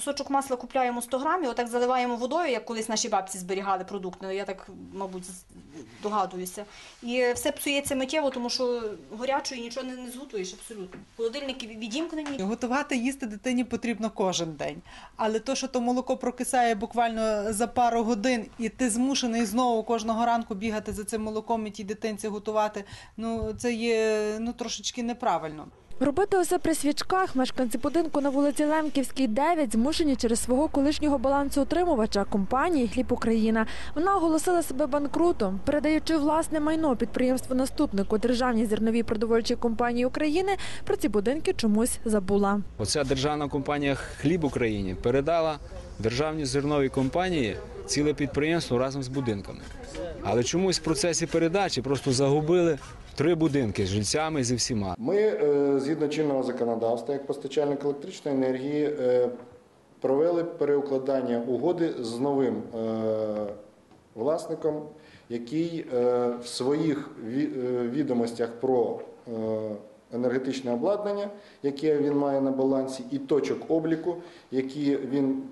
кусочок масла купляємо 100 грамів, отак заливаємо водою, як колись наші бабці зберігали продукти. Я так, мабуть, догадуюся. І все псується миттєво, тому що горячої нічого не, не зготуєш абсолютно. Холодильники відімкнені. Готувати їсти дитині потрібно кожен день. Але то, що то молоко прокисає буквально за пару годин, і ти змушений знову кожного ранку бігати за цим молоком і тій дитинці готувати, ну це є ну трошечки неправильно. Робити усе при свічках мешканці будинку на вулиці Лемківській, 9 змушені через свого колишнього балансоутримувача компанії Хліб Україна. Вона оголосила себе банкрутом, передаючи власне майно підприємству наступнику державній зерновій продовольчій компанії України. Про ці будинки чомусь забула. Оця державна компанія Хліб Україні передала державній зерновій компанії ціле підприємство разом з будинками. Але чомусь в процесі передачі просто загубили три будинки з жильцями зі всіма. Ми, е, згідно чинного законодавства, як постачальник електричної енергії, е, провели переукладання угоди з новим е, власником, який в своїх відомостях про енергетичне обладнання, яке він має на балансі, і точок обліку, які він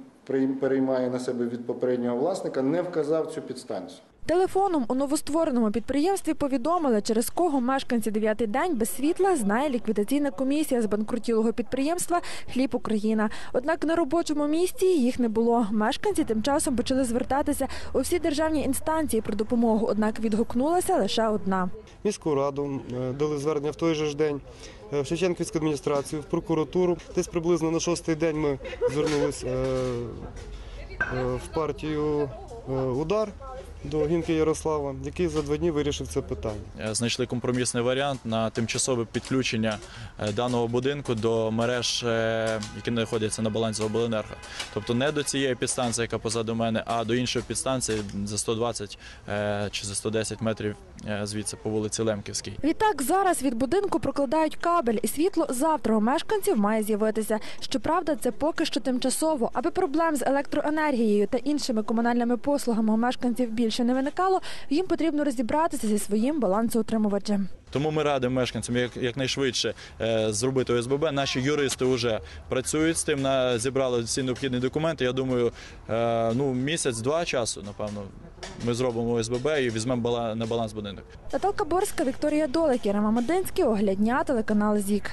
переймає на себе від попереднього власника, не вказав цю підстанцію. Телефоном у новоствореному підприємстві повідомили, через кого мешканці дев'ятий день без світла знає ліквідаційна комісія з банкрутілого підприємства Хліб Україна. Однак на робочому місці їх не було. Мешканці тим часом почали звертатися у всі державні інстанції про допомогу. Однак відгукнулася лише одна. міську раду, е, дали звернення в той же ж день, е, в Шевченківську адміністрацію, в прокуратуру. Десь приблизно на шостий день ми звернулися е, в партію Удар до Гінки Ярослава, який за два дні вирішив це питання. Е, знайшли компромісний варіант на тимчасове підключення е, даного будинку до мереж, е, які знаходяться на балансі обленерго. Тобто не до цієї підстанції, яка позаду мене, а до іншої підстанції за 120 е, чи за 110 метрів звідси по вулиці Лемківській. Відтак зараз від будинку прокладають кабель, і світло завтра у мешканців має з'явитися. Щоправда, це поки що тимчасово. Аби проблем з електроенергією та іншими комунальними послугами у мешканців більше не виникало, їм потрібно розібратися зі своїм балансоутримувачем. Тому ми радимо мешканцям як, якнайшвидше е, зробити ОСББ. Наші юристи вже працюють з тим, зібрали всі необхідні документи. Я думаю, е, ну місяць-два часу, напевно, ми зробимо ОСББ і візьмемо на баланс будинок. Наталка Борська, Вікторія Долик, Єрема Мадинський, Оглядня, телеканал ЗІК.